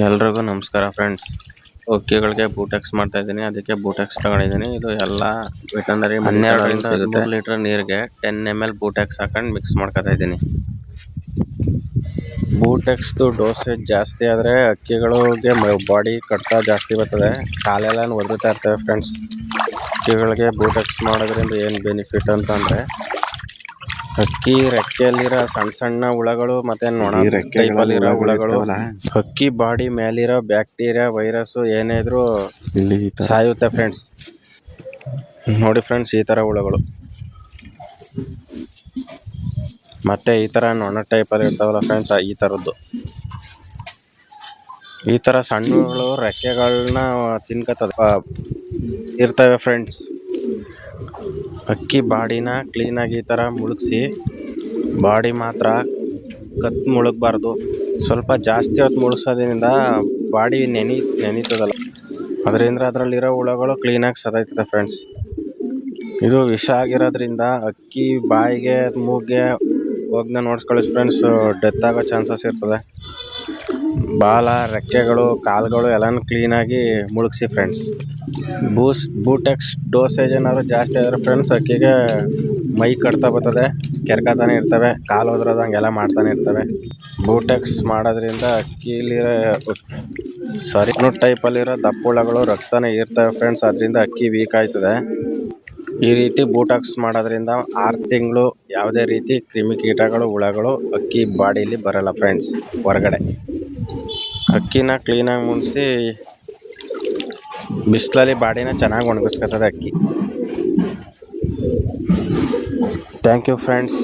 ಎಲ್ರಿಗೂ ನಮಸ್ಕಾರ ಫ್ರೆಂಡ್ಸ್ ಹಕ್ಕಿಗಳಿಗೆ ಬೂಟೆಕ್ಸ್ ಮಾಡ್ತಾ ಇದ್ದೀನಿ ಅದಕ್ಕೆ ಬೂಟೆಕ್ಸ್ ತಗೊಂಡಿದ್ದೀನಿ. ಇದು ಎಲ್ಲ ವೆಟನರಿ ಹನ್ನೆರಡರಿಂದ ಹದಿಮೂರು ಲೀಟರ್ ನೀರಿಗೆ ಟೆನ್ ಎಂ ಎಲ್ ಬೂಟೆಕ್ಸ್ ಹಾಕೊಂಡು ಮಿಕ್ಸ್ ಮಾಡ್ಕೊತಾ ಇದ್ದೀನಿ. ಬೂಟೆಕ್ಸ್ದು ಡೋಸೇಜ್ ಜಾಸ್ತಿ ಆದರೆ ಹಕ್ಕಿಗಳಿಗೆ ಬಾಡಿ ಕಟ್ಟ ಜಾಸ್ತಿ ಬರ್ತದೆ. ಕಾಲೆಲ್ಲ ಒದರುತ್ತಾ ಇರ್ತವೆ ಫ್ರೆಂಡ್ಸ್ ಹಕ್ಕಿಗಳಿಗೆ ಬೂಟೆಕ್ಸ್ ಮಾಡೋದ್ರಿಂದ ಏನು ಬೆನಿಫಿಟ್ ಅಂತಂದರೆ ಹಕ್ಕಿ ರೆಕ್ಕೆಯಲ್ಲಿರೋ ಸಣ್ಣ ಸಣ್ಣ ಹುಳಗಳು ಮತ್ತೆ ನೊಣ ಈ ರೆಕ್ಕೆ ಟೈಪಲ್ಲಿರೋ ಹುಳಗಳು ಇರ್ತಾವಲ್ಲ, ಹಕ್ಕಿ ಬಾಡಿ ಮೇಲಿರೋ ಬ್ಯಾಕ್ಟೀರಿಯಾ ವೈರಸ್ ಏನೇ ಇದ್ರೂ ಇಲ್ಲಿ ಈ ಸಾಯುತ್ತೆ ಫ್ರೆಂಡ್ಸ್ ನೋಡಿ ಫ್ರೆಂಡ್ಸ್ ಈ ತರ ಹುಳಗಳು. ಮತ್ತೆ ಈ ತರ ನೊಣ ಟೈಪಲ್ಲಿ ಇರ್ತಾವಲ್ಲ ಫ್ರೆಂಡ್ಸ್ ಈ ತರದ್ದು. ಈ ತರ ಹುಳುಗಳು ರೆಕ್ಕೆಗಳನ್ನ ತಿನ್ಕತ್ತದ. ಇರ್ತವೆ ಫ್ರೆಂಡ್ಸ್ ಅಕ್ಕಿ ಬಾಡಿನ ಕ್ಲೀನಾಗಿ ಈ ಥರ ಮುಳುಗಿಸಿ, ಬಾಡಿ ಮಾತ್ರ ಕತ್ ಮುಳುಗಬಾರ್ದು. ಸ್ವಲ್ಪ ಜಾಸ್ತಿ ಹೊತ್ತು ಮುಳುಗ್ಸೋದ್ರಿಂದ ಬಾಡಿ ನೆನೆ ನೆನೀತದಲ್ಲ ಅದರಿಂದ ಅದರಲ್ಲಿರೋ ಹುಳಗಳು ಕ್ಲೀನಾಗಿ ಸದಾಯ್ತದೆ ಫ್ರೆಂಡ್ಸ್ ಇದು ವಿಷ ಆಗಿರೋದ್ರಿಂದ ಅಕ್ಕಿ ಬಾಯಿಗೆ, ಮೂಗಿಗೆ ಹೋಗ್ನ ನೋಡ್ಸ್ಕೊಳ್ಳಿ ಫ್ರೆಂಡ್ಸ್ ಡೆತ್ ಆಗೋ ಚಾನ್ಸಸ್ ಇರ್ತದೆ. ಬಾಲ, ರೆಕ್ಕೆಗಳು, ಕಾಲುಗಳು ಎಲ್ಲನೂ ಕ್ಲೀನಾಗಿ ಮುಳುಗಿಸಿ ಫ್ರೆಂಡ್ಸ್ ಬೂಸ್ ಬೂಟೆಕ್ಸ್ ಡೋಸೇಜ್ ಏನಾದರೂ ಜಾಸ್ತಿ ಆದರೆ ಫ್ರೆಂಡ್ಸ್ ಅಕ್ಕಿಗೆ ಮೈ ಕಟ್ತಾ ಬರ್ತದೆ. ಕೆರ್ಕತಾನೆ ಇರ್ತವೆ, ಕಾಲು ಹೋದ್ರದಂಗೆಲ್ಲ ಮಾಡ್ತಾನೆ ಇರ್ತವೆ. ಬೂಟೆಕ್ಸ್ ಮಾಡೋದ್ರಿಂದ ಅಕ್ಕಿಲಿರೋ ಸಾರಿ ಟೈಪಲ್ಲಿರೋ ದಪ್ಪುಳಗಳು ಹುಳಗಳು ಇರ್ತವೆ ಫ್ರೆಂಡ್ಸ್ ಅದರಿಂದ ಅಕ್ಕಿ ವೀಕ್ ಆಯ್ತದೆ. ಈ ರೀತಿ ಬೂಟಾಕ್ಸ್ ಮಾಡೋದ್ರಿಂದ ಆರು ತಿಂಗಳು ಯಾವುದೇ ರೀತಿ ಕ್ರಿಮಿಕೀಟಗಳು ಹುಳಗಳು ಅಕ್ಕಿ ಬಾಡಿಲಿ ಬರಲ್ಲ ಫ್ರೆಂಡ್ಸ್ ಹೊರಗಡೆ. अखीन क्लीन मुंसी बसल बाडी चना वणगस्कत अखी थैंक यू फ्रेंड्स